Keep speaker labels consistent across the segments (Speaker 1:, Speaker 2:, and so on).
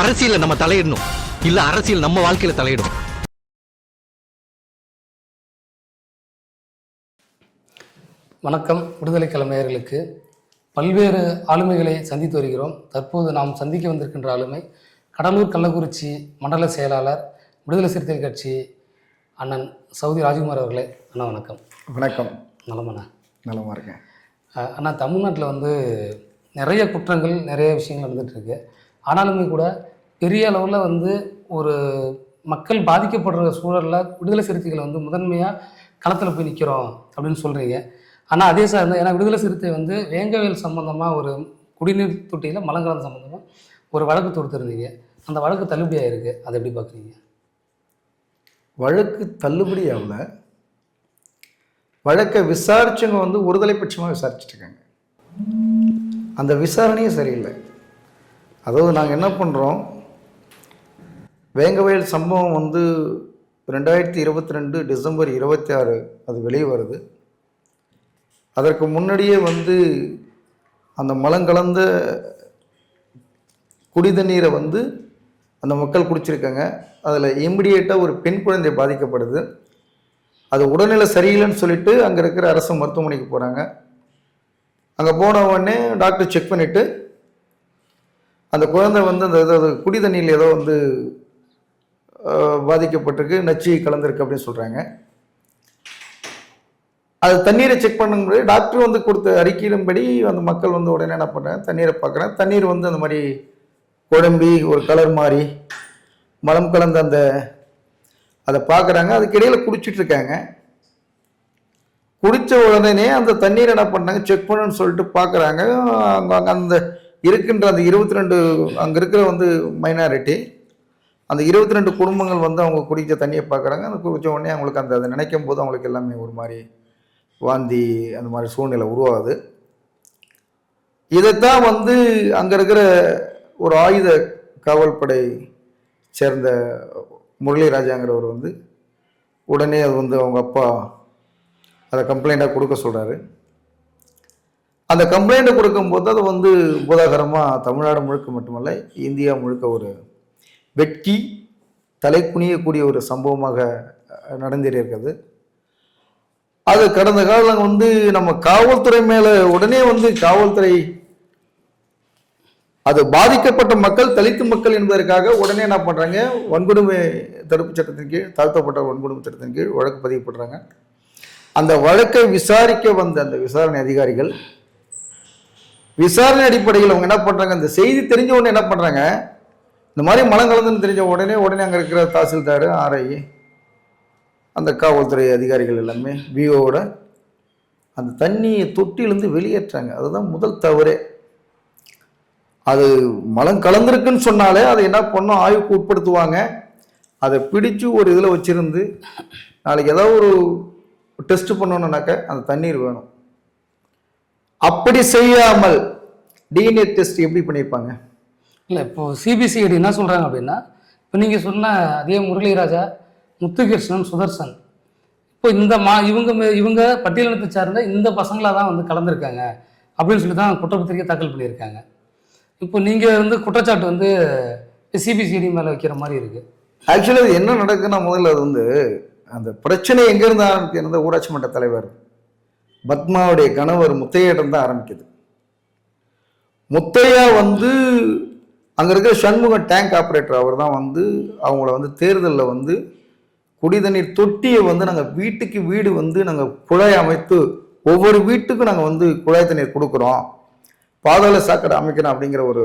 Speaker 1: அரசியல்ல நம்ம தலையிடணும். இல்ல அரசியல் நம்ம வாழ்க்கையில தலையிடும்.
Speaker 2: வணக்கம். விடுதலை கிழமையர்களுக்கு பல்வேறு ஆளுமைகளை சந்தித்து வருகிறோம். தற்போது நாம் சந்திக்க வந்திருக்கின்ற ஆளுமை கடலூர் கள்ளக்குறிச்சி மண்டல செயலாளர் விடுதலை சிறுத்தைகள் கட்சி அண்ணன் சவுதி ராஜ்குமார் அவர்களே அண்ணா வணக்கம்.
Speaker 3: வணக்கம்.
Speaker 2: நலமண்ணா.
Speaker 3: நலமா இருக்கேன்.
Speaker 2: அண்ணா தமிழ்நாட்டில் வந்து நிறைய குற்றங்கள் நிறைய விஷயங்கள் நடந்துட்டு இருக்கு. ஆனாலுமே கூட பெரிய அளவில் வந்து ஒரு மக்கள் பாதிக்கப்படுற சூழலில் விடுதலை சிறுத்தைகளை வந்து முதன்மையாக களத்தில் போய் நிற்கிறோம் அப்படின்னு சொல்கிறீங்க ஆனால் அதே சார் ஏன்னா விடுதலை சிறுத்தை வந்து வேங்கவேல் சம்மந்தமாக ஒரு குடிநீர் தொட்டியில் மலங்கலம் சம்மந்தமாக ஒரு வழக்கு தொடுத்துருந்தீங்க. அந்த வழக்கு தள்ளுபடி ஆகிருக்கு அதை எப்படி பார்க்குறீங்க
Speaker 3: வழக்கு தள்ளுபடி ஆகல. வழக்கை விசாரிச்சவங்க வந்து ஒருதலை பட்சமாக விசாரிச்சுட்டு இருக்காங்க. அந்த விசாரணையும் சரியில்லை. அதாவது நாங்கள் என்ன பண்ணுறோம் வேங்கவயல் சம்பவம் வந்து ரெண்டாயிரத்தி இருபத்தி ரெண்டு டிசம்பர் இருபத்தி ஆறு அது வெளியே வருது. அதற்கு முன்னாடியே வந்து அந்த மலங்கலந்த குடி தண்ணீரை வந்து அந்த மக்கள் குடிச்சிருக்காங்க. அதில் இம்மிடியேட்டாக ஒரு பெண் குழந்தை பாதிக்கப்படுது. அது உடல்நிலை சரியில்லைன்னு சொல்லிட்டு அங்கே இருக்கிற அரசு மருத்துவமனைக்கு போகிறாங்க அங்கே போன உடனே டாக்டர் செக் பண்ணிவிட்டு அந்த குழந்தை வந்து அந்த இது குடி தண்ணியில் ஏதோ வந்து பாதிக்கப்பட்டிருக்கு நச்சு கலந்துருக்கு அப்படின்னு சொல்கிறாங்க அது தண்ணீரை செக் பண்ணும்போது டாக்டர் வந்து கொடுத்த அறிக்கையின்படி அந்த மக்கள் வந்து உடனே என்ன பண்ணுறாங்க தண்ணீரை பார்க்குறாங்க. தண்ணீர் வந்து அந்த மாதிரி குழம்பி ஒரு கலர் மாறி மலம் கலந்த அந்த அதை பார்க்குறாங்க. அதுக்கிடையில் குடிச்சிட்ருக்காங்க குடித்த உடனே அந்த தண்ணீர் என்ன பண்ணாங்க செக் பண்ணுன்னு சொல்லிட்டு பார்க்குறாங்க. அங்கே அங்கே அந்த இருக்கின்ற அந்த இருபத்தி ரெண்டு அங்கே இருக்கிற வந்து மைனாரிட்டி அந்த இருபத்தி ரெண்டு குடும்பங்கள் வந்து அவங்க குடித்த தண்ணியை பார்க்குறாங்க அந்த குடிச்ச உடனே அவங்களுக்கு அந்த அதை நினைக்கும் போது அவங்களுக்கு எல்லாமே ஒரு மாதிரி வாந்தி அந்த மாதிரி சூழ்நிலை உருவாகுது. இதைத்தான் வந்து அங்கே இருக்கிற ஒரு ஆயுத காவல்படை சேர்ந்த முரளிராஜாங்கிறவர் வந்து உடனே அது வந்து அவங்க அப்பா அதை கம்ப்ளைண்ட்டாக கொடுக்க சொல்கிறாரு அந்த கம்ப்ளைண்ட்டை கொடுக்கும்போது அது வந்து போதாகரமாக தமிழ்நாடு முழுக்க மட்டுமல்ல இந்தியா முழுக்க ஒரு வெட்கி தலை குனியக்கூடிய ஒரு சம்பவமாக நடந்திருக்கிறது அது கடந்த காலம் வந்து நம்ம காவல்துறை மேலே உடனே வந்து காவல்துறை அது பாதிக்கப்பட்ட மக்கள் தலித்து மக்கள் என்பதற்காக உடனே என்ன பண்ணுறாங்க வன்கொடுமை தடுப்பு சட்டத்தின் கீழ் தாழ்த்தப்பட்ட வன்கொடுமை சட்டத்தின் கீழ் வழக்கு பதிவு பண்ணுறாங்க அந்த வழக்கை விசாரிக்க வந்த அந்த விசாரணை அதிகாரிகள் விசாரணை அடிப்படையில் அவங்க என்ன பண்ணுறாங்க இந்த செய்தி தெரிஞ்ச உடனே என்ன பண்ணுறாங்க இந்த மாதிரி மலம் கலந்துன்னு தெரிஞ்ச உடனே உடனே அங்கே இருக்கிற தாசில்தார் ஆர்ஐ அந்த காவல்துறை அதிகாரிகள் எல்லாமே விஓவோட அந்த தண்ணியை தொட்டிலிருந்து வெளியேற்றாங்க. அதுதான் முதல் தவறே. அது மலம் கலந்துருக்குன்னு சொன்னாலே அதை என்ன பண்ணும் ஆய்வுக்கு உட்படுத்துவாங்க. அதை பிடிச்சு ஒரு இதில் வச்சிருந்து நாளைக்கு ஏதாவது ஒரு டெஸ்ட் பண்ணணுன்னாக்க அந்த தண்ணீர் வேணும். அப்படி செய்யாமல் டிஎன்ஏ டெஸ்ட் எப்படி பண்ணியிருப்பாங்க?
Speaker 2: இல்லை இப்போ சிபிசிஐடி என்ன சொல்கிறாங்க அப்படின்னா இப்போ நீங்கள் சொன்ன அதே முரளிராஜா முத்துகிருஷ்ணன் சுதர்சன். இப்போ இந்த மா இவங்க இவங்க பட்டியலினத்தை சார்ந்த இந்த பசங்களாக தான் வந்து கலந்துருக்காங்க அப்படின்னு சொல்லி தான் குற்றப்பத்திரிக்கை தாக்கல் பண்ணியிருக்காங்க. இப்போ நீங்கள் வந்து குற்றச்சாட்டு வந்து சிபிசிஐடி மேலே வைக்கிற மாதிரி இருக்குது
Speaker 3: ஆக்சுவலி அது என்ன நடக்குன்னா முதல்ல அது வந்து அந்த பிரச்சனை எங்கேருந்து ஆரம்பிக்கிறது ஊராட்சி மன்ற தலைவர் பத்மாவுடைய கணவர் முத்தையிடம் தான் ஆரம்பிக்குது. முத்தையா வந்து அங்கே இருக்கிற சண்முகம் டேங்க் ஆப்ரேட்டர் அவர் தான் வந்து அவங்கள வந்து தேர்தலில் வந்து குடிதண்ணீர் தொட்டியை வந்து நாங்கள் வீட்டுக்கு வீடு வந்து நாங்கள் குழாய் அமைத்து ஒவ்வொரு வீட்டுக்கும் நாங்கள் வந்து குழாய் தண்ணீர் கொடுக்குறோம். பாதாள சாக்கடை அமைக்கணும் அப்படிங்கிற ஒரு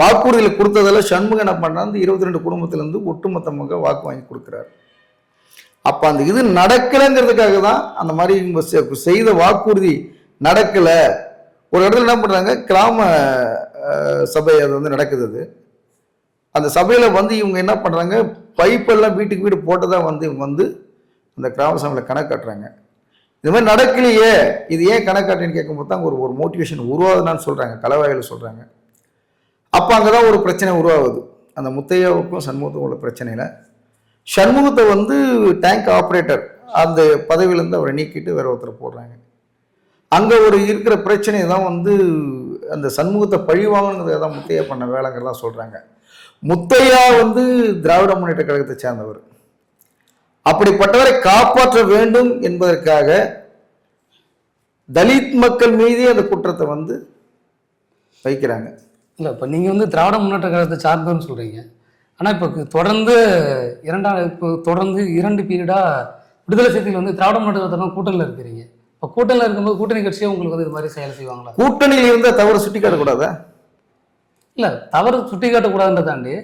Speaker 3: வாக்குறுதியில் கொடுத்ததில் சண்முகம் என்ன பண்ணாருந்து இருபத்தி ரெண்டு குடும்பத்திலேருந்து ஒட்டுமொத்தமாக வாக்கு வாங்கி கொடுக்குறாரு. அப்போ அந்த இது நடக்கலைங்கிறதுக்காக தான் அந்த மாதிரி இவங்க செய்த வாக்குறுதி நடக்கலை. ஒரு இடத்துல என்ன பண்ணுறாங்க கிராம சபை அது வந்து நடக்குது அது. அந்த சபையில் வந்து இவங்க என்ன பண்ணுறாங்க பைப்பெல்லாம் வீட்டுக்கு வீடு போட்டதாக வந்து இவங்க வந்து அந்த கிராம சபையில் கணக்கு காட்டுறாங்க. இது மாதிரி நடக்கலையே. இது ஏன் கணக்காட்டுன்னு கேட்கும்போது தான் ஒரு ஒரு மோட்டிவேஷன் உருவாகுதுன்னு சொல்கிறாங்க கலவாயில் சொல்கிறாங்க அப்போ அங்கே தான் ஒரு பிரச்சனை உருவாகுது. அந்த முத்தையாவுக்கும் சண்முகத்துக்கும் உள்ள பிரச்சனையில் சண்முகத்தை வந்து டேங்க் ஆப்ரேட்டர் அந்த பதவியிலேருந்து அவரை நீக்கிட்டு வேற ஒருத்தர் போடுறாங்க. அங்கே ஒரு இருக்கிற பிரச்சனை தான் வந்து அந்த சண்முகத்தை பழி வாங்கணுங்கிறத தான் முத்தையா பண்ண வேலைங்கிறதா சொல்கிறாங்க முத்தையா வந்து திராவிட முன்னேற்ற கழகத்தை சேர்ந்தவர். அப்படிப்பட்டவரை காப்பாற்ற வேண்டும் என்பதற்காக தலித் மக்கள் மீதே அந்த குற்றத்தை வந்து வைக்கிறாங்க.
Speaker 2: இல்லை இப்போ நீங்கள் வந்து திராவிட முன்னேற்ற கழகத்தை சார்ந்தோன்னு சொல்கிறீங்க ஆனால் இப்போ தொடர்ந்து இரண்டாம் இப்போ தொடர்ந்து இரண்டு பீரியடாக விடுதலை சிறுத்தைகள் வந்து திராவிட கழகத்தோட கூட்டணியில் இருக்கிறீங்க. இப்போ கூட்டணியில் இருக்கும்போது கூட்டணி கட்சியே உங்களுக்கு வந்து இது மாதிரி செயல் செய்வாங்களா?
Speaker 3: கூட்டணியில் இருந்தால் தவறு சுட்டி காட்டக்கூடாதா
Speaker 2: இல்லை தவறு சுட்டி காட்டக்கூடாதுன்றத தாண்டி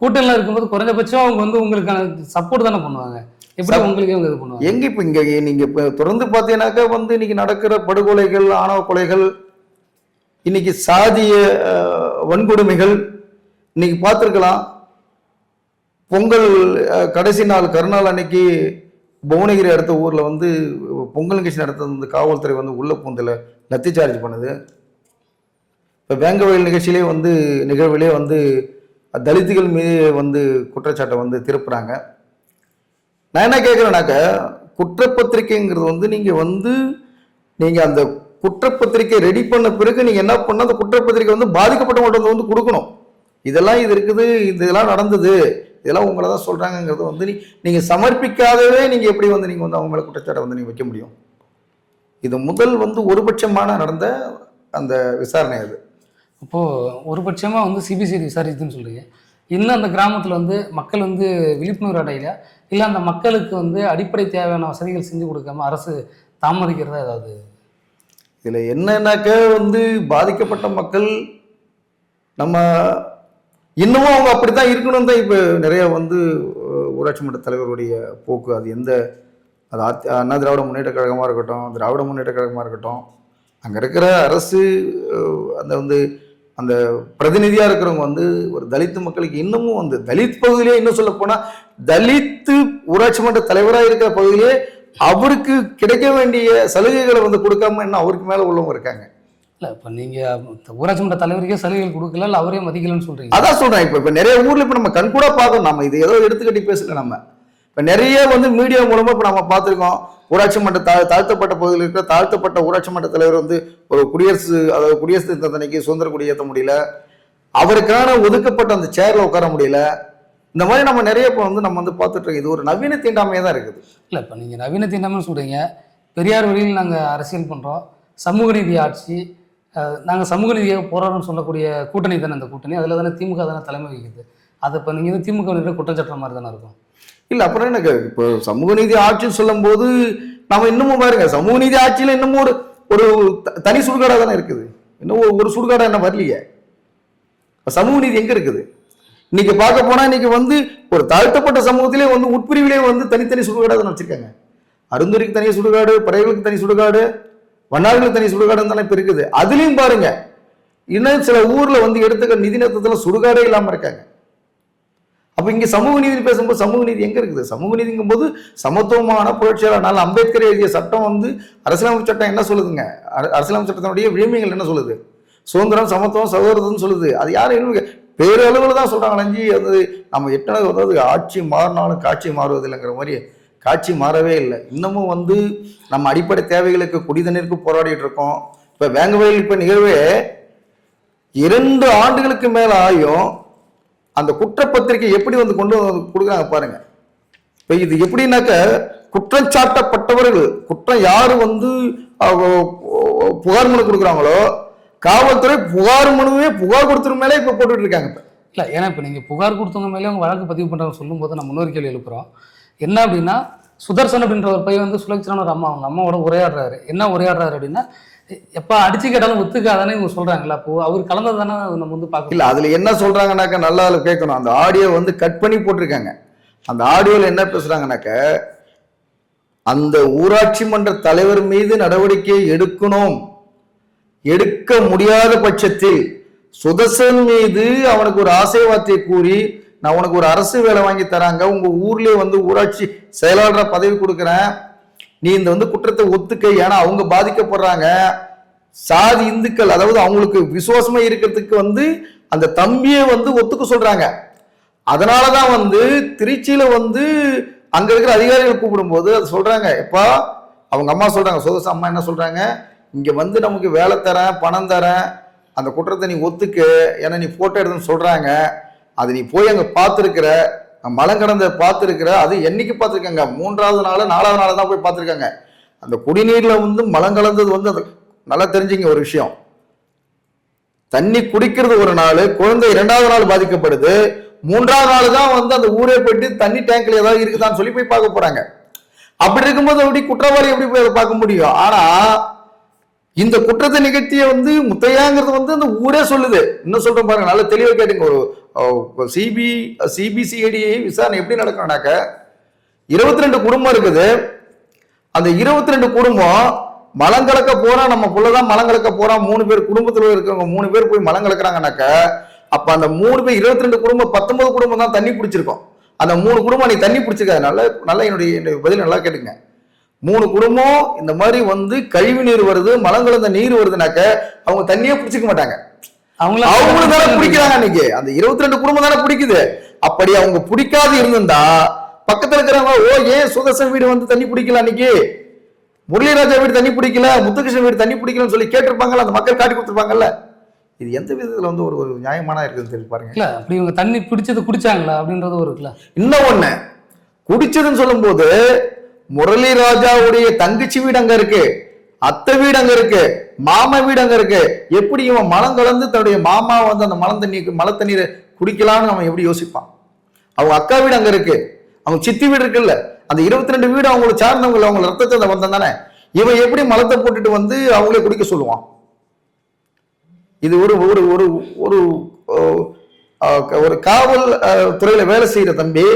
Speaker 2: கூட்டணியில் இருக்கும்போது குறைஞ்சபட்சம் அவங்க வந்து உங்களுக்கான சப்போர்ட் தானே பண்ணுவாங்க. எப்படி உங்களுக்கு இது பண்ணுவாங்க?
Speaker 3: எங்க இப்ப இங்க நீங்க இப்ப தொடர்ந்து பார்த்தீங்கன்னாக்கா வந்து இன்னைக்கு நடக்கிற படுகொலைகள் ஆணவ கொலைகள் இன்னைக்கு சாதிய வன்கொடுமைகள் இன்னைக்கு பார்த்துருக்கலாம் பொங்கல் கடைசி நாள் கருநாள் அன்னைக்கு புவனகிரி அடுத்த ஊரில் வந்து பொங்கல் நிகழ்ச்சி நடத்தது வந்து காவல்துறை வந்து உள்ள பூந்தில் லத்தி சார்ஜ் பண்ணுது. இப்போ வேங்கவயல் நிகழ்ச்சியிலே வந்து நிகழ்விலே வந்து தலித்துகள் மீது வந்து குற்றச்சாட்டை வந்து திருப்புறாங்க. நான் என்ன கேட்குறேன்னாக்க குற்றப்பத்திரிக்கைங்கிறது வந்து நீங்கள் வந்து நீங்கள் அந்த குற்றப்பத்திரிக்கை ரெடி பண்ண பிறகு நீங்கள் என்ன பண்ணால் அந்த குற்றப்பத்திரிக்கை வந்து பாதிக்கப்பட்டவங்கள்ட்ட வந்து கொடுக்கணும். இதெல்லாம் இது இருக்குது இது இதெல்லாம் நடந்தது. இதெல்லாம் உங்களை தான் சொல்கிறாங்கங்கிறது வந்து நீ நீங்கள் சமர்ப்பிக்காதவே நீங்கள் எப்படி வந்து நீங்கள் வந்து அவங்க மேலே குற்றச்சாட்டை வந்து நீங்கள் வைக்க முடியும்? இது முதல் வந்து ஒருபட்சமான நடந்த அந்த விசாரணை அது.
Speaker 2: அப்போது ஒரு பட்சமாக வந்து சிபிசிஐடி விசாரிச்சுன்னு சொல்கிறீங்க இன்னும் அந்த கிராமத்தில் வந்து மக்கள் வந்து விழிப்புணர்வு அடையல. இல்லை அந்த மக்களுக்கு வந்து அடிப்படை தேவையான வசதிகள் செஞ்சு கொடுக்காம அரசு தாமதிக்கிறதா ஏதாவது?
Speaker 3: இதில் என்னன்னாக்க வந்து பாதிக்கப்பட்ட மக்கள் நம்ம இன்னமும் அவங்க அப்படித்தான் இருக்கணும் தான் இப்போ நிறைய வந்து ஊராட்சி மன்ற தலைவருடைய போக்கு. அது எந்த அது அதி- அண்ணா திராவிட முன்னேற்ற கழகமாக இருக்கட்டும் திராவிட முன்னேற்ற கழகமாக இருக்கட்டும் அங்கே இருக்கிற அரசு அந்த வந்து அந்த பிரதிநிதியாக இருக்கிறவங்க வந்து ஒரு தலித்து மக்களுக்கு இன்னமும் வந்து தலித் பகுதியிலே இன்னும் சொல்ல போனால் தலித்து ஊராட்சி மன்ற தலைவராக இருக்கிற பகுதியிலே அவருக்கு கிடைக்க வேண்டிய சலுகைகளை வந்து கொடுக்காம இன்னும் அவருக்கு மேலே உள்ளவங்க இருக்காங்க.
Speaker 2: இல்லை இப்போ நீங்கள் ஊராட்சி மன்ற தலைவருக்கே சலுகைகள் கொடுக்கல இல்லை அவரே மதிக்கலன்னு சொல்கிறீங்க
Speaker 3: அதான் சொல்றேன். இப்போ இப்போ நிறைய ஊர்ல இப்போ நம்ம கண்கூட பார்க்கணும். நம்ம இது ஏதோ எடுத்துக்கட்டி பேசல நம்ம. இப்போ நிறைய வந்து மீடியா மூலமா இப்போ நம்ம பார்த்துருக்கோம். ஊராட்சி மன்ற தா தாழ்த்தப்பட்ட பகுதியில் இருக்கிற தாழ்த்தப்பட்ட ஊராட்சி மன்ற தலைவர் வந்து ஒரு குடியரசு அதாவது குடியரசு தினத்தன்னைக்கு சுதந்திர கொடி ஏற்ற முடியல. அவருக்கான ஒதுக்கப்பட்ட அந்த சேர்ல உட்கார முடியல. இந்த மாதிரி நம்ம நிறைய இப்போ வந்து நம்ம வந்து பார்த்துட்டு இது ஒரு நவீன தீண்டாமையே தான் இருக்குது.
Speaker 2: இல்லை இப்போ நீங்கள் நவீன தீண்டாமல் சொல்கிறீங்க பெரியார் வழியில் நாங்கள் அரசியல் பண்ணுறோம் சமூக நீதி ஆட்சி நாங்கள் சமூக நீதியாக போராடணும்னு சொல்லக்கூடிய கூட்டணி தானே அந்த கூட்டணி. அதில் தானே திமுக தானே தலைமை வகிக்குது. அதை இப்போ நீங்கள் வந்து திமுக வந்து குற்றச்சாட்டுற மாதிரி தானே இருக்கும்.
Speaker 3: இல்லை அப்புறம் எனக்கு இப்போ சமூக நீதி ஆட்சின்னு சொல்லும்போது நம்ம இன்னமும் பாருங்க சமூக நீதி ஆட்சியில் இன்னமும் ஒரு ஒரு த- தனி சுடுகாடாக தானே இருக்குது. இன்னும் ஒரு- சுடுகாடாக என்ன வரலையே? சமூக நீதி எங்கே இருக்குது? இன்னைக்கு பார்க்க போனால் இன்னைக்கு வந்து ஒரு தாழ்த்தப்பட்ட சமூகத்திலே வந்து உட்பிரிவிலே வந்து தனித்தனி சுடுகாடாக தானே வச்சிருக்காங்க. அருந்துரிக்கு தனி சுடுகாடு படைகளுக்கு தனி சுடுகாடு வண்ணார்களுக்கு தனி சுடுகாடுன்னு தானே இப்ப இருக்குது. அதுலயும் பாருங்க. இன்னும் சில ஊர்ல வந்து எடுத்துக்க நிதி நேரத்தில் சுடுகாடே இல்லாமல் இருக்காங்க. அப்ப இங்க சமூக நீதி பேசும்போது சமூக நீதி எங்க இருக்குது? சமூக நீதிங்கும் போது சமத்துவமான புரட்சியாளர் அம்பேத்கர் எழுதிய சட்டம் வந்து அரசியலமைப்பு சட்டம் என்ன சொல்லுதுங்க? அரசியலமைப்பு சட்டத்தினுடைய விழுமியங்கள் என்ன சொல்லுது? சுதந்திரம் சமத்துவம் சகோதரத்துன்னு சொல்லுது. அது யாரும் இன்னும் பேரளவில் தான் சொல்கிறாங்க அஞ்சு அது நம்ம எத்தனை அதாவது ஆட்சி மாறினாலும் காட்சி மாறுவதில்லைங்கிற மாதிரி காட்சி மாறவே இல்லை. இன்னமும் வந்து நம்ம அடிப்படை தேவைகளுக்கு குடிதண்ணீருக்கு போராடிட்டு இருக்கோம். இப்ப வேங்கவயல் இப்போ நிகழ்வே இரண்டு ஆண்டுகளுக்கு மேலே ஆயும் அந்த குற்றப்பத்திரிக்கை எப்படி வந்து கொண்டு வந்து கொடுக்குறாங்க பாருங்க. இப்போ இது எப்படின்னாக்க குற்றம் சாட்டப்பட்டவர்கள் குற்றம் யார் வந்து புகார் மனு கொடுக்குறாங்களோ காவல்துறை புகார் மனுவே புகார் கொடுத்துரு மேலே இப்போ போட்டுட்டு இருக்காங்க இப்போ.
Speaker 2: இல்லை ஏன்னா இப்போ நீங்கள் புகார் கொடுத்தவங்க மேலே அவங்க வழக்கு பதிவு பண்ணுறாங்க சொல்லும்போது நம்ம இன்னொரு கேள்வி எழுப்புறோம். என்ன அப்படின்னா சுதர்சன் அப்படின்ற ஒரு பையன் வந்து சுலக்ஷனான ஒரு அம்மா அவங்க அம்மாவோட உரையாடுறாரு. என்ன உரையாடுறாரு அப்படின்னா எப்போ அடிச்சு கேட்டாலும் ஒத்துக்காதானே இவங்க சொல்றாங்களா அப்போ அவர் கலந்தது தானே நம்ம வந்து பார்க்கல
Speaker 3: இல்ல அதுல என்ன சொல்றாங்கன்னாக்க நல்லா கேட்கணும் அந்த ஆடியோ வந்து கட் பண்ணி போட்டிருக்காங்க. அந்த ஆடியோவில் என்ன பேசுறாங்கனாக்க அந்த ஊராட்சி மன்ற தலைவர் மீது நடவடிக்கை எடுக்கணும். எடுக்க முடியாத பட்சத்தில் சுதர்சன் மீது அவனுக்கு ஒரு ஆசை வார்த்தை கூறி நான் உனக்கு ஒரு அரசு வேலை வாங்கி தராங்க. உங்க ஊர்லேயே வந்து ஊராட்சி செயலாளரா பதவி கொடுக்குறேன். நீ இந்த வந்து குற்றத்தை ஒத்துக்க. ஏன்னா அவங்க பாதிக்கப்படுறாங்க. சாதி இந்துக்கள் அதாவது அவங்களுக்கு விசுவாசமா இருக்கிறதுக்கு வந்து அந்த தம்பியை வந்து ஒத்துக்க சொல்றாங்க. அதனாலதான் வந்து திருச்சியில வந்து அங்க இருக்கிற அதிகாரிகள் கூப்பிடும்போது அது சொல்றாங்க. எப்பா அவங்க அம்மா சொல்றாங்க. சுதர்சன் அம்மா என்ன சொல்றாங்க? இங்க வந்து நமக்கு வேலை தரேன் பணம் தரேன். அந்த குற்றத்தை நீ ஒத்துக்க. ஏன்னா நீ போட்டோ எடுத்துன்னு சொல்றாங்க. அது நீ போய் அங்கே பார்த்துருக்கிற மலம் கடந்த பார்த்துருக்கிற அது என்னைக்கு பார்த்துருக்காங்க? மூன்றாவது நாள் நாலாவது நாள் தான் போய் பார்த்துருக்காங்க. அந்த குடிநீரில் வந்து மலம் கலந்தது வந்து அது நல்லா தெரிஞ்சுங்க ஒரு விஷயம். தண்ணி குடிக்கிறது ஒரு நாள் குழந்தை இரண்டாவது நாள் பாதிக்கப்படுது மூன்றாவது நாள் தான் வந்து அந்த ஊரே போயிட்டு தண்ணி டேங்க்ல ஏதாவது இருக்குதான்னு சொல்லி போய் பார்க்க போறாங்க. அப்படி இருக்கும்போது எப்படி குற்றவாளி எப்படி போய் அதை பார்க்க முடியும்? ஆனா இந்த குற்றத்தை நிகழ்த்திய வந்து முத்தையாங்கிறது வந்து அந்த ஊரே சொல்லுது. இன்னும் சொல்றேன் பாருங்க நல்ல தெளிவாக கேட்டுங்க ஒரு சிபி சிபிசிஐடி விசாரணை எப்படி நடக்கணும்னாக்க இருபத்தி ரெண்டு குடும்பம் இருக்குது. அந்த இருபத்தி ரெண்டு குடும்பம் மலம் கலக்க போறா நம்ம புள்ளதான் மலம் கலக்க போறான் மூணு பேர் குடும்பத்தில் இருக்கிறவங்க மூணு பேர் போய் மலம் கலக்குறாங்கனாக்க அப்ப அந்த மூணு பேர் இருபத்தி ரெண்டு குடும்பம் பத்தொன்பது குடும்பம் தான் தண்ணி பிடிச்சிருக்கோம் அந்த மூணு குடும்பம் நீ தண்ணி பிடிச்சிருக்காது நல்ல என்னுடைய என்னுடைய பதில் நல்லா கேட்டுங்க மூணு குடும்பம் இந்த மாதிரி வந்து கழிவு நீர் வருது மலம் கலந்த நீர் வருதுனாக்க அவங்க தண்ணியே பிடிச்சிக்க மாட்டாங்க. அவங்களும் தானே பிடிக்கிறாங்க அன்னைக்கு. அந்த இருபத்தி ரெண்டு குடும்பம் தானே பிடிக்குது. அப்படி அவங்க பிடிக்காது இருந்திருந்தா பக்கத்துல இருக்கிறவங்க ஓ ஏன் சுதர்சன் வீடு வந்து தண்ணி பிடிக்கல அன்னைக்கு? முரளிராஜா வீடு தண்ணி பிடிக்கல முத்துகிருஷ்ணன் வீடு தண்ணி பிடிக்கலன்னு சொல்லி கேட்டிருப்பாங்கல்ல அந்த மக்கள் காட்டி கொடுத்துருப்பாங்கல்ல? இது எந்த விதத்துல வந்து ஒரு ஒரு நியாயமான இருக்குதுன்னு தெரிஞ்சு பாருங்க.
Speaker 2: இல்ல அப்படி இவங்க தண்ணி பிடிச்சது குடிச்சாங்களா அப்படின்றது ஒரு இருக்குல்ல.
Speaker 3: இன்னும் ஒண்ணு குடிச்சதுன்னு சொல்லும்போது முரளி ராஜாவுடைய தங்கச்சி வீடு அங்க இருக்கு அத்தை வீடு அங்க இருக்கு. மாமா வீடு அங்க இருக்கு. எப்படி இவன் மலம் கலந்து தன்னுடைய மாமா வந்து அந்த மலம் தண்ணி மல தண்ணீரை குடிக்கலாம்னு அவன் எப்படி யோசிப்பான்? அவங்க அக்கா வீடு அங்க இருக்கு. அவங்க சித்தி வீடு இருக்குல்ல. அந்த இருபத்தி ரெண்டு வீடு அவங்களை சார்ந்தவங்க அவங்க ரத்தத்தை வந்தான் தானே. இவன் எப்படி மலத்தை போட்டுட்டு வந்து அவங்களே குடிக்க சொல்லுவான்? இது ஒரு ஒரு ஒரு ஒரு ஒரு காவல் அஹ், துறையில வேலை செய்யற தம்பி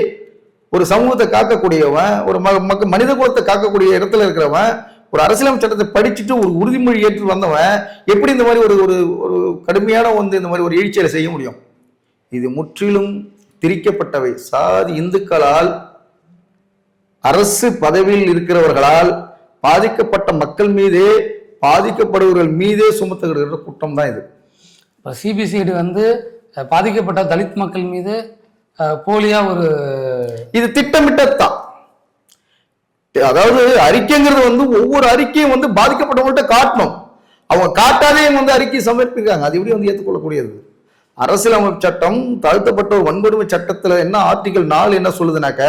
Speaker 3: ஒரு சமூகத்தை காக்கக்கூடியவன் ஒரு ம மக்க- மனித குலத்தை காக்கக்கூடிய இடத்துல இருக்கிறவன் ஒரு அரசியலமைப்பு சட்டத்தை படிச்சுட்டு ஒரு உறுதிமொழி ஏற்று வந்தவன் எப்படி இந்த மாதிரி ஒரு ஒரு ஒரு கடுமையான வந்து இந்த மாதிரி ஒரு எழுச்சியை செய்ய முடியும்? இது முற்றிலும் திரிக்கப்பட்டவை. சாதி இந்துக்களால் அரசு பதவியில் இருக்கிறவர்களால் பாதிக்கப்பட்ட மக்கள் மீதே பாதிக்கப்படுபவர்கள் மீதே சுமத்துகிற குற்றம் தான் இது.
Speaker 2: இப்போ சிபிசிஐடி வந்து பாதிக்கப்பட்ட தலித் மக்கள் மீது போலியா ஒரு
Speaker 3: இது திட்டமிட்டதுதான். அதாவது அறிக்கைங்கிறது வந்து ஒவ்வொரு அறிக்கையும் வந்து பாதிக்கப்பட்டவங்கள்ட்ட காட்டணும். அவங்க காட்டாதே வந்து அறிக்கை சமர்ப்பிக்கிறாங்க. அது எப்படி வந்து ஏற்றுக்கொள்ளக்கூடியது? அரசியலமைப்பு சட்டம் தாழ்த்தப்பட்ட ஒரு வன்கொடுமை சட்டத்துல என்ன ஆர்டிகல் நாலு என்ன சொல்லுதுனாக்க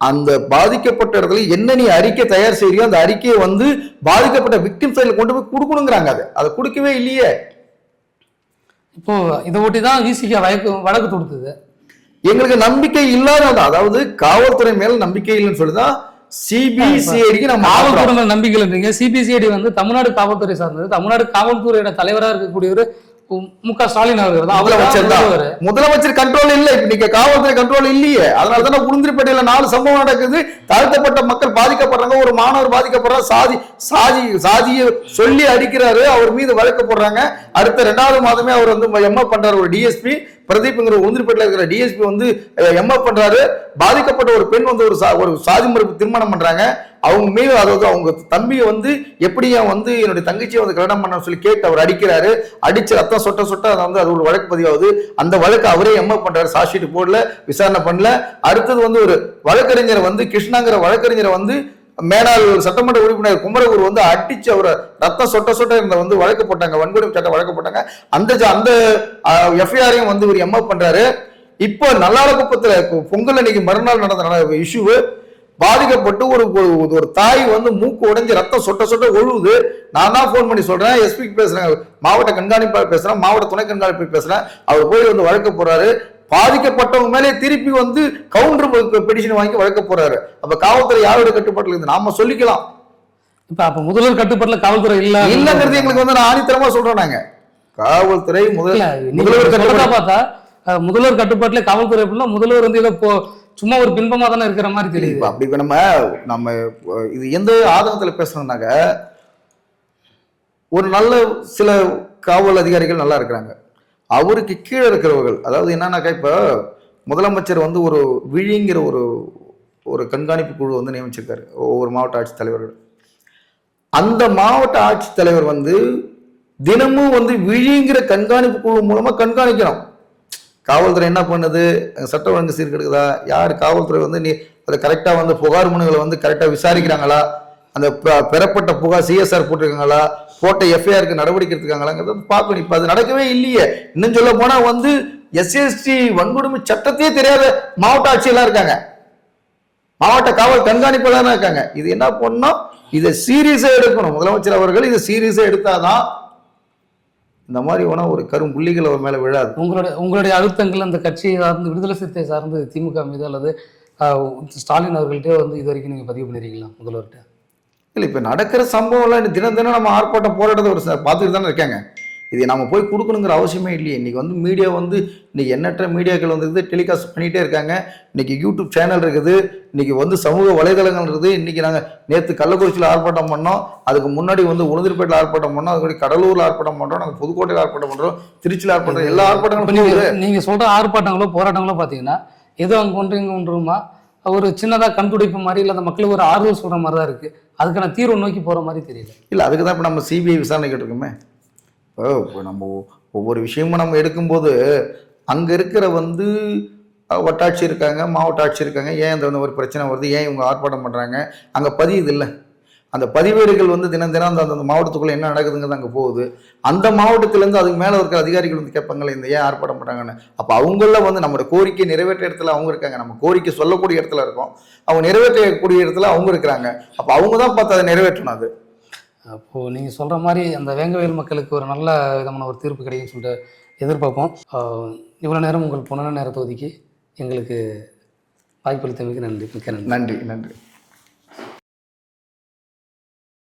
Speaker 3: அந்த பாதிக்கப்பட்ட இடத்துல என்ன நீ அறிக்கை தயார் செய்றியோ அந்த அறிக்கையை வந்து பாதிக்கப்பட்ட விக்டிம் சைடில் கொண்டு போய் கொடுக்கணுங்கிறாங்க அதை. அதை கொடுக்கவே இல்லையே.
Speaker 2: இப்போ இதை ஒட்டி தான் விசிகா வழக்கு வழக்கு தொடுத்தது.
Speaker 3: எங்களுக்கு நம்பிக்கை இல்லாத அதாவது காவல்துறை மேல நம்பிக்கை இல்லைன்னு சொல்லிதான் சிபிசிஐடிக்கு நம்ம.
Speaker 2: காவல்துறை நம்பிக்கை இல்லைன்றீங்க சிபிசிஐடி வந்து தமிழ்நாடு காவல்துறை சார்ந்தது தமிழ்நாடு காவல்துறையோட தலைவராக இருக்கக்கூடியவர் மு க ஸ்டாலின் அவர்கள்
Speaker 3: முதலமைச்சர் கண்ட்ரோல் இல்ல. இப்ப நீங்க காவல்துறை கண்ட்ரோல் இல்லையே. அதனால தானே உளுந்திரிப்பேட்டையில நாலு சம்பவம் நடக்குது. தாழ்த்தப்பட்ட மக்கள் பாதிக்கப்படுறாங்க. ஒரு மாணவர் பாதிக்கப்படுறாங்க சாதி சாதி சாதியை சொல்லி அடிக்கிறாரு. அவர் மீது வழக்கு போடுறாங்க. அடுத்த ரெண்டாவது மாதமே அவர் வந்து எம்எஃப் பண்றாரு. ஒரு டிஎஸ்பி பிரதீப்ங்கிற உளுந்திரிப்பேட்டையில் இருக்கிற டிஎஸ்பி வந்து எம்எஃப் பண்றாரு. பாதிக்கப்பட்ட ஒரு பெண் வந்து ஒரு சா- ஒரு சாதி மறுப்பு திருமணம் பண்றாங்க. அவங்க மீது அதாவது அவங்க தம்பியை வந்து எப்படி வந்து என்னுடைய தங்கச்சியை வந்து கல்யாணம் பண்ண சொல்லி கேட்டு அவர் அடிக்கிறாரு. அடிச்சு ரத்தம் சொட்ட சொட்ட அதை வந்து அது ஒரு வழக்கு பதிவாகுது. அந்த வழக்கு அவரே எம்எஃப் பண்றாரு. சாட்சிட்டு போடல விசாரணை பண்ணல. அடுத்தது வந்து ஒரு வழக்கறிஞரை வந்து கிருஷ்ணாங்கிற வழக்கறிஞரை வந்து மேலாள் சட்டமன்ற உறுப்பினர் குமரகுரு வந்து அடிச்சு அவரை ரத்தம் சொட்ட சொட்ட இருந்த வந்து வழக்கு போட்டாங்க. வன்கொடுமை சட்டம் வழக்கு போட்டாங்க. அந்த ஜ- அந்த எஃப்ஐஆரையும் வந்து இவர் எம்எஃப் பண்றாரு. இப்போ நல்லாளக்குப்பத்துல பொங்கல் அன்னைக்கு மறுநாள் நடந்த இஷ்யூ பாதிக்கப்பட்டு ஒரு ஒரு- தாய் வந்து மூக்கு உடைஞ்சு ரத்தம் சொட்ட சொட்ட ஒழுகுது நான் தான் ஃபோன் பண்ணி சொல்றேன். எஸ்பிக்கு பேசுறேன். மாவட்ட கண்காணிப்பாளர் பேசுறேன். மாவட்ட துணை கண்காணிப்பு பேசுறேன். அவர் போய் வந்து வழக்கு போறாரு பாதிக்கப்பட்டவங்க மேலே திருப்பி வந்து கவுண்டர் பெடிஷன் வாங்கி வழக்க போறாரு அப்ப காவல்துறை யாரோட கட்டுப்பாட்டுல இருந்து நாம சொல்லிக்கலாம்.
Speaker 2: இப்ப அப்ப முதல்வர் கட்டுப்பாட்டுல காவல்துறை இல்ல.
Speaker 3: இல்லங்கிறது எங்களுக்கு வந்து நான் ஆணித்தரமா சொல்றோம் நாங்க. காவல்துறை முதல்
Speaker 2: இல்ல நீங்க
Speaker 3: முதல்வர்
Speaker 2: பார்த்தா முதல்வர் கட்டுப்பாட்டுல காவல்துறை அப்படின்னா முதல்வர் வந்து ஏதோ சும்மா ஒரு பின்பமா தானே இருக்கிற மாதிரி தெரியுது.
Speaker 3: அப்படி நம்ம நம்ம இது எந்த ஆதங்கத்துல பேசுறோம்னாக்க ஒரு நல்ல சில காவல் அதிகாரிகள் நல்லா இருக்கிறாங்க. அவருக்கு கீழே இருக்கிறவர்கள் அதாவது என்னன்னாக்கா இப்போ முதலமைச்சர் வந்து ஒரு விழிங்கிற ஒரு ஒரு கண்காணிப்பு குழு வந்து நியமிச்சிருக்காரு ஒவ்வொரு மாவட்ட ஆட்சித்தலைவர்கள் அந்த மாவட்ட ஆட்சித்தலைவர் வந்து தினமும் வந்து விழிங்கிற கண்காணிப்பு குழு மூலமாக கண்காணிக்கணும். காவல்துறை என்ன பண்ணுது? சட்ட ஒழுங்கு சீர்கெடுக்குதா? யார் காவல்துறை வந்து நீ அதை கரெக்டாக வந்து புகார் மனுகளை வந்து கரெக்டாக விசாரிக்கிறாங்களா? அந்த பெறப்பட்ட புகார் சிஎஸ்ஆர் போட்டிருக்காங்களா? போட்ட எஃப்ஐஆருக்கு நடவடிக்கை எடுத்துக்காங்களாங்கிறத பார்க்கணும். இப்போ அது நடக்கவே இல்லையே. இன்னும் சொல்ல போனால் வந்து எஸ்சிஎஸ்டி வன்கொடுமை சட்டத்தையே தெரியாத மாவட்ட ஆட்சியெல்லாம் இருக்காங்க. மாவட்ட காவல் கண்காணிப்பாளர் இருக்காங்க. இது என்ன பண்ணணும் இதை சீரியஸாக எடுக்கணும். முதலமைச்சர் அவர்கள் இதை சீரியஸாக எடுத்தாதான் இந்த மாதிரி வேணா ஒரு கரும் புள்ளிகள் அவர் மேல விழாது.
Speaker 2: உங்களுடைய உங்களுடைய அழுத்தங்கள் அந்த கட்சியை சார்ந்து விடுதலை சிறுத்தை சார்ந்து திமுக மீது அல்லது ஸ்டாலின் அவர்கள்ட்டே வந்து இது வரைக்கும் நீங்கள் பதிவு பண்ணிருக்கீங்களா முதல்வர்கிட்ட?
Speaker 3: இல்லை இப்போ நடக்கிற சம்பவம்லாம் தினம் தினம் நம்ம ஆர்ப்பாட்டம் போராட்டத்தை ஒரு ச- பார்த்துட்டு தானே இருக்காங்க. இது நம்ம போய் கொடுக்கணுங்கிற அவசியமே இல்லையே. இன்னைக்கு வந்து மீடியா வந்து இன்னைக்கு எண்ணற்ற மீடியாக்கள் வந்து டெலிகாஸ்ட் பண்ணிகிட்டே இருக்காங்க. இன்னைக்கு யூடியூப் சேனல் இருக்குது. இன்னைக்கு வந்து சமூக வலைதளங்கள் இருக்குது. இன்னைக்கு நாங்கள் நேற்று கள்ளக்குறிச்சியில் ஆர்ப்பாட்டம் பண்ணோம். அதுக்கு முன்னாடி வந்து உளுந்தூர்பேட்டில் ஆர்ப்பாட்டம் பண்ணோம். அதுக்கு கடலூரில் ஆர்ப்பாட்டம் பண்ணுறோம் நாங்கள் புதுக்கோட்டையில் ஆர்ப்பாட்டம் பண்ணுறோம் திருச்சியில் ஆர்ப்பாட்டம் எல்லா ஆர்ப்பாட்டங்களும்
Speaker 2: நீங்கள்
Speaker 3: போகுது.
Speaker 2: நீங்கள் சொல்கிற ஆர்ப்பாட்டங்களோ போராட்டங்களோ பார்த்தீங்கன்னா ஏதோ அங்கே ஒன்று இங்கே ஒன்றுமா ஒரு சின்னதாக கண்டுபிடிப்பு மாதிரி இல்லை அந்த மக்களுக்கு ஒரு ஆறுதல் சொல்கிற மாதிரி தான் இருக்குது அதுக்கான தீர்வு நோக்கி போகிற மாதிரி தெரியல.
Speaker 3: இல்லை அதுக்கு தான் இப்போ நம்ம சிபிஐ விசாரணைக்கிட்டு இருக்கோமே. இப்போ இப்போ நம்ம ஒவ்வொரு விஷயமும் நம்ம எடுக்கும்போது அங்கே இருக்கிற வந்து வட்டாட்சி இருக்காங்க மாவட்ட ஆட்சி இருக்காங்க ஏன் இந்த வந்து ஒரு பிரச்சனை வருது ஏன் இவங்க ஆர்ப்பாட்டம் பண்ணுறாங்க அங்கே பதியுது இல்லை. அந்த பதிவேடுகள் வந்து தினம் தினம் அந்த அந்த மாவட்டத்துக்குள்ளே என்ன நடக்குதுங்கிறது அங்கே போகுது. அந்த மாவட்டத்திலேருந்து அதுக்கு மேலே இருக்கிற அதிகாரிகள் வந்து கேட்பாங்களே இந்த ஏன் ஆர்ப்பாட்டம் பண்ணுறாங்கன்னு அப்போ அவங்கள வந்து நம்மளோட கோரிக்கை நிறைவேற்ற இடத்துல அவங்க இருக்காங்க. நம்ம கோரிக்கை சொல்லக்கூடிய இடத்துல இருக்கோம். அவங்க நிறைவேற்றக்கூடிய இடத்துல அவங்க இருக்கிறாங்க. அப்போ அவங்க தான் பார்த்து அதை நிறைவேற்றணும் அது.
Speaker 2: அப்போது நீங்கள் சொல்கிற மாதிரி அந்த வேங்கவேல் மக்களுக்கு ஒரு நல்ல விதமான ஒரு தீர்ப்பு கிடைக்கும்னு சொல்லிட்டு எதிர்பார்ப்போம். இவ்வளோ நேரம் உங்கள் பொன்னான நேரத்தை ஒதுக்கி எங்களுக்கு வாய்ப்பளித்தமைக்கு நன்றி. மிக்க நன்றி.
Speaker 3: நன்றி நன்றி.